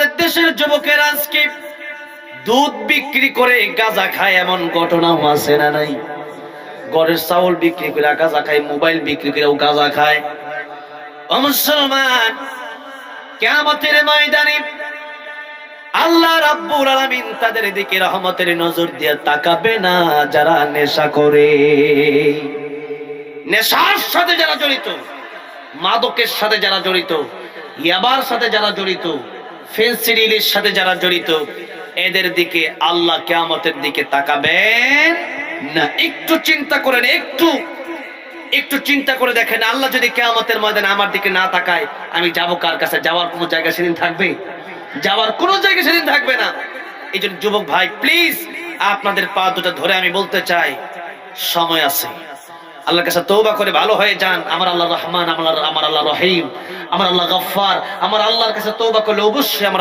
আমাদের দেশের যুবকের আজকে দুধ বিক্রি করে গাঁজা খায় এমন ঘটনাও আছে না নাই? ঘরের চাউল বিক্রি করে গাঁজা খায়, মোবাইল বিক্রি করে গাঁজা খায়। মুসলমান কেমতের ময়দানে আল্লাহ রাব্বুল আলামিন তাদের দিকে রহমতের নজর দিয়ে তাকাবে না যারা নেশা করে। নেশার সাথে যারা জড়িত, মাদকের সাথে যারা জড়িত, ইয়াবার সাথে যারা জড়িত ফেন্সিডিলের সাথে যারা জড়িত, এদের দিকে আল্লাহ কেয়ামতের দিকে তাকাবেন না। একটু চিন্তা করেন, একটু একটু চিন্তা করে দেখেন, আল্লাহ যদি কেয়ামতের ময়দানে আমার দিকে না তাকায়, আমি যাব কার কাছে? যাওয়ার কোনো জায়গা সেদিন থাকবে? যাওয়ার কোনো জায়গা সেদিন থাকবে না। এই জন্য যুবক ভাই প্লিজ আপনাদের পা দুটা ধরে আমি বলতে চাই, সময় আছে। আল্লাহর কাছে তৌবা করে ভালো হয়ে যান। আমার আল্লাহ রহমান, আমার আমার আল্লাহ রহিম। আমার আল্লাহ গফফার আমার আল্লাহর কাছে তৌবা করলে অবশ্যই আমরা